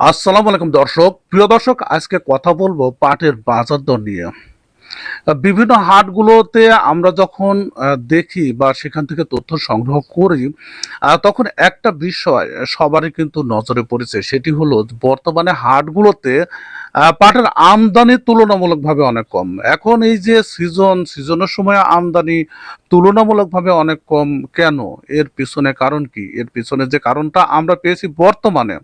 আসসালামু আলাইকুম দর্শক। প্রিয় দর্শক, আজকে কথা বলব পাটের বাজার দর নিয়ে। বিভিন্ন হাটগুলোতে আমরা যখন দেখি বা সেখান থেকে তথ্য সংগ্রহ করি তখন একটা বিষয় সবারই কিন্তু নজরে পড়েছে, সেটি হলো বর্তমানে হাটগুলোতে পাটের আমদানি তুলনামূলকভাবে অনেক কম। এখন এই যে সিজন, সিজনের সময় আমদানি তুলনামূলকভাবে অনেক কম, কেন? এর পিছনে কারণ কি? এর পিছনে যে কারণটা আমরা পেয়েছি বর্তমানে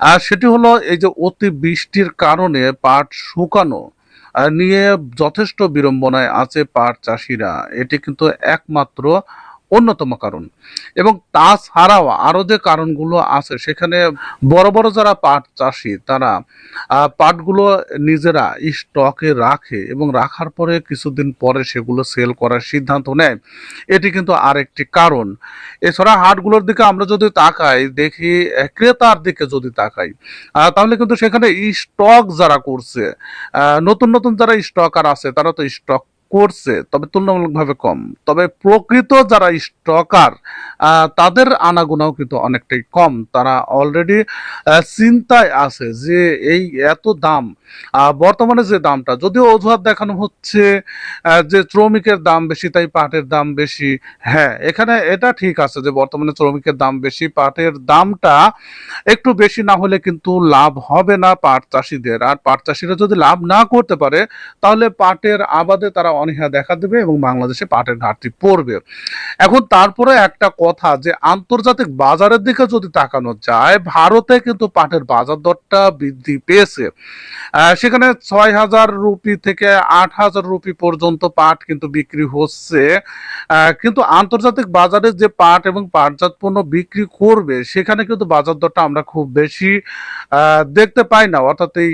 আর সেটি হলো এই যে অতি বৃষ্টির কারণে পাট শুকানো নিয়ে যথেষ্ট বিড়ম্বনায় আছে পাট চাষিরা। এটি কিন্তু একমাত্র অন্যতম কারণ। এবং তাছাড়াও আরও যে কারণগুলো আছে, সেখানে বড় বড় যারা পাট চাষি, তারা পাটগুলো নিজেরা স্টকে রাখে এবং রাখার পরে কিছুদিন পরে সেগুলো সেল করার সিদ্ধান্ত নেয়। এটি কিন্তু আরেকটি কারণ। এছাড়া হাটগুলোর দিকে আমরা যদি তাকাই, দেখি ক্রেতার দিকে যদি তাকাই তাহলে কিন্তু সেখানে স্টক যারা করছে নতুন নতুন যারা স্টকার আছে, তারা তো স্টক করছে, তবে তুলনামূলকভাবে কম। তবে প্রকৃত যারা স্টকার তাদের আনাগোনাও কিন্তু অনেকটাই কম। তারা অলরেডি চিন্তায় আছে যে এই এত দাম বর্তমানে যে দামটা, যদিও অজুহাত দেখানো হচ্ছে যে শ্রমিকের দাম বেশি, তাই পাটের দাম বেশি। হ্যাঁ এখানে এটা ঠিক আছে যে বর্তমানে শ্রমিকের দাম বেশি, পাটের দামটা একটু বেশি না হলে কিন্তু লাভ হবে না পাট চাষিদের। আর পাট চাষিরা যদি লাভ না করতে পারে, তাহলে পাটের আবাদে তারা অনীহা দেখা দেবে এবং বাংলাদেশে পাটের ঘাটতি পড়বে। এখন তারপরে একটা কথা যে, আন্তর্জাতিক বাজারের দিকে যদি তাকানো যায়, ভারতে কিন্তু পাটের বাজার দরটা বৃদ্ধি পেয়েছে। সেখানে ছয় হাজার রুপি থেকে আট হাজার রুপি পর্যন্ত পাট কিন্তু বিক্রি হচ্ছে। কিন্তু আন্তর্জাতিক বাজারে যে পাট এবং পাটজাত পণ্য বিক্রি করবে, সেখানে কিন্তু বাজার দরটা আমরা খুব বেশি দেখতে পাই না। অর্থাৎ এই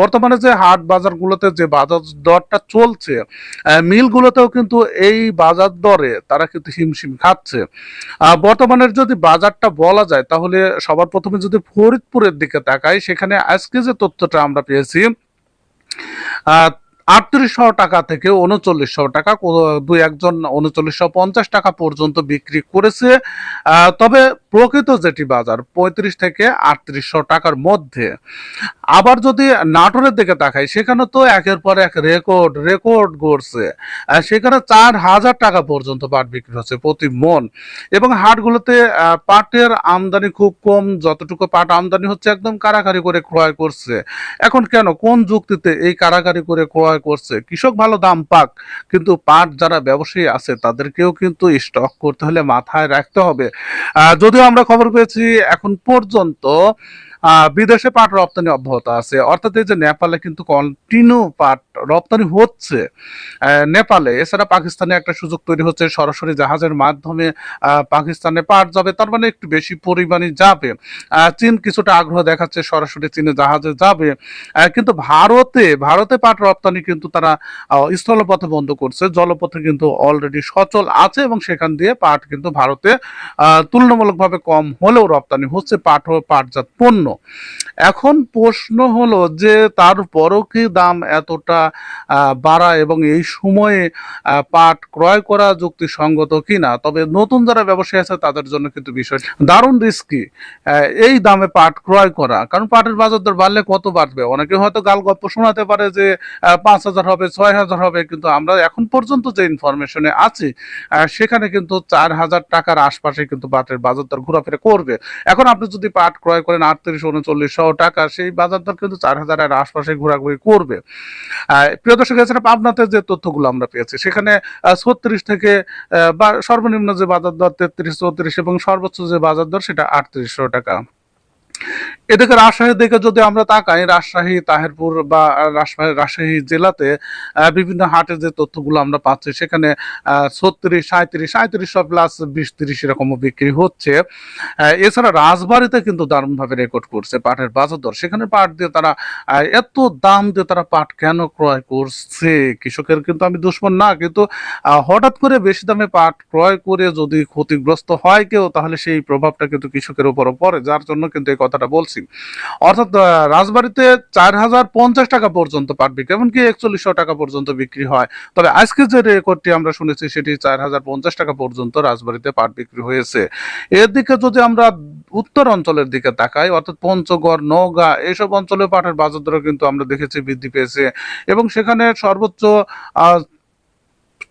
বর্তমানে যে হাট বাজারগুলোতে যে বাজার দরটা চলছে মিলগুলোতেও কিন্তু এই বাজার দরে তারা কিন্তু হিমশিম খাচ্ছে। বর্তমানের যদি বাজারটা বলা যায়, তাহলে সবার প্রথমে যদি ফরিদপুরের দিকে তাকাই, সেখানে আজকে যে তথ্যটা আমরা পেয়েছি আটত্রিশশো টাকা থেকে উনচল্লিশশো টাকা দুই একজন উনচল্লিশশো পঞ্চাশ টাকা পর্যন্ত বিক্রি করেছে। তবে প্রকৃত যেটি বাজার, পঁয়ত্রিশ থেকে আটত্রিশশো টাকার মধ্যে। আবার যদি নাটোরের দিকে তাকাই, সেখানে তো একের পর এক রেকর্ড রেকর্ড গড়ছে। সেখানে চার হাজার টাকা পর্যন্ত পাট বিক্রি হচ্ছে প্রতি মন। এবং হাটগুলোতে পাটের আমদানি খুব কম, যতটুকু পাট আমদানি হচ্ছে একদম কারাকারি করে ক্রয় করছে। এখন কেন, কোন যুক্তিতে এই কারাকারি করে ক্রয় করছে। কৃষক ভালো দাম পাক, কিন্তু পাট যারা ব্যবসায়ী আছে, তাদেরকেও কিন্তু স্টক করতে হলে মাথায় রাখতে হবে। যদিও আমরা খবর পেয়েছি এখন পর্যন্ত বিদেশে পাট রপ্তানি অব্যাহত আছে। অর্থাৎ এই যে নেপালে কিন্তু কন্টিনিউ পাট রপ্তানি হচ্ছে নেপালে। এছাড়া পাকিস্তানে একটা সুযোগ তৈরি হচ্ছে, সরাসরি জাহাজের মাধ্যমে পাকিস্তানে পাট যাবে। তার মানে একটু বেশি পরিমাণে যাবে। চীন কিছুটা আগ্রহ দেখাচ্ছে, সরাসরি চীনে জাহাজে যাবে। কিন্তু ভারতে ভারতে পাট রপ্তানি কিন্তু তারা স্থলপথে বন্ধ করছে। জলপথে কিন্তু অলরেডি সচল আছে এবং সেখান দিয়ে পাট কিন্তু ভারতে তুলনামূলকভাবে কম হলেও রপ্তানি হচ্ছে পাট ও পাটজাত পণ্য। করব এখন প্রশ্ন হলো যে তারপরও কি দাম এতটা বাড়া এবং এই সময়ে পাট ক্রয় করা যুক্তিসঙ্গত কি না তবে নতুন যারা ব্যবসায়ী আছে তাদের জন্য কিন্তু বিষয়টি দারুণ রিস্কি এই দামে পাট ক্রয় করা। কারণ পাটের বাজার দর বাড়লে কত বাড়বে? অনেকে হয়তো গাল গল্প শোনাতে পারে যে পাঁচ হাজার হবে, ছয় হাজার হবে, কিন্তু আমরা এখন পর্যন্ত যে ইনফরমেশনে আছি সেখানে কিন্তু চার হাজার টাকার আশপাশে কিন্তু পাটের বাজার দর ঘোরাফেরা করবে। এখন আপনি যদি পাট ক্রয় করেন আটত্রিশ উনচল্লিশশো টাকা, সেই বাজার দর কিন্তু চার হাজারের আশপাশে ঘোরাঘুরি করবে। প্রিয় দর্শক, এছাড়া পাবনাতে যে তথ্যগুলো আমরা পেয়েছি, সেখানে ছত্রিশ থেকে বা, সর্বনিম্ন যে বাজার দর তেত্রিশ, চৌত্রিশ এবং সর্বোচ্চ যে বাজার দর সেটা আটত্রিশশো টাকা। এদিকে রাজশাহীর দিকে যদি আমরা তাকাই, রাজশাহী, তাহেরপুর বা রাজশাহী জেলাতে বিভিন্ন হাটের যে তথ্যগুলো আমরা পাচ্ছি, সেখানে ছত্রিশ সাঁত্রিশ সাঁত্রিশশো প্লাস বিশ, তিরিশ এরকমও বিক্রি হচ্ছে। এছাড়া রাজবাড়িতে কিন্তু দারুণভাবে রেকর্ড করছে পাটের বাজার দর। সেখানে পাট দিয়ে তারা এত দাম দিয়ে তারা পাট কেন ক্রয় করছে? কৃষকের কিন্তু আমি দুশ্মন না, কিন্তু হঠাৎ করে বেশি দামে পাট ক্রয় করে যদি ক্ষতিগ্রস্ত হয় কেউ, তাহলে সেই প্রভাবটা কিন্তু কৃষকের উপরও পড়ে। যার জন্য কিন্তু এই কথাটা বলছি। অর্থাৎ রাজবাড়িতে চার হাজার পঞ্চাশ টাকা পর্যন্ত পাট বিক্রি, এমনকি একচল্লিশশো টাকা পর্যন্ত বিক্রি হয়। তবে আজকে যে রেকর্ডটি আমরা শুনেছি, সেটি চার হাজার পঞ্চাশ টাকা পর্যন্ত রাজবাড়িতে পাট বিক্রি হয়েছে। এর দিকে যদি আমরা উত্তর অঞ্চলের দিকে তাকাই, অর্থাৎ পঞ্চগড়, নওগাঁ এইসব অঞ্চলে পাটের বাজার দর কিন্তু আমরা দেখেছি বৃদ্ধি পেয়েছে। এবং সেখানে সর্বোচ্চ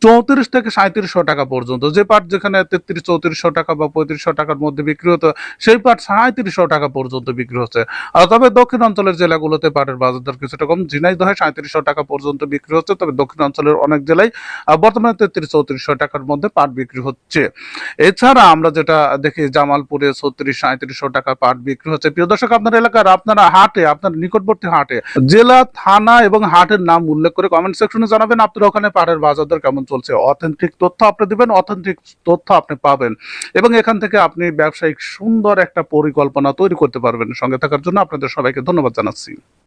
চৌত্রিশ থেকে সাঁত্রিশশো টাকা পর্যন্ত। যে পাট যেখানে তেত্রিশ, চৌত্রিশশো টাকা বা পঁয়ত্রিশশো টাকার মধ্যে বিক্রি হতো, সেই পাট সাঁত্রিশশো টাকা পর্যন্ত বিক্রি হচ্ছে। আর তবে দক্ষিণ অঞ্চলের জেলাগুলোতে পাটের বাজার দর কিছুটা কম। ঝিনাইদহে সাঁত্রিশশো টাকা পর্যন্ত বিক্রি হচ্ছে, তবে দক্ষিণ অঞ্চলের অনেক জেলায় বর্তমানে তেত্রিশ, চৌত্রিশশো টাকার মধ্যে পাট বিক্রি হচ্ছে। এছাড়া আমরা যেটা দেখি, জামালপুরে ছত্রিশ সাঁত্রিশশো টাকা পাট বিক্রি হচ্ছে। প্রিয় দর্শক, আপনার এলাকার, আপনারা হাটে, আপনার নিকটবর্তী হাটে, জেলা, থানা এবং হাটের নাম উল্লেখ করে কমেন্ট সেকশনে জানাবেন। আপনার ওখানে পাটের বাজার দর কেমন চলছে। অথেন্টিক তথ্য আপনি দিবেন অথেন্টিক তথ্য আপনি পাবেন। এবং এখান থেকে আপনি ব্যবসায়িক সুন্দর একটা পরিকল্পনা তৈরি করতে পারবেন। সঙ্গে থাকার জন্য আপনাদের সবাইকে ধন্যবাদ জানাচ্ছি।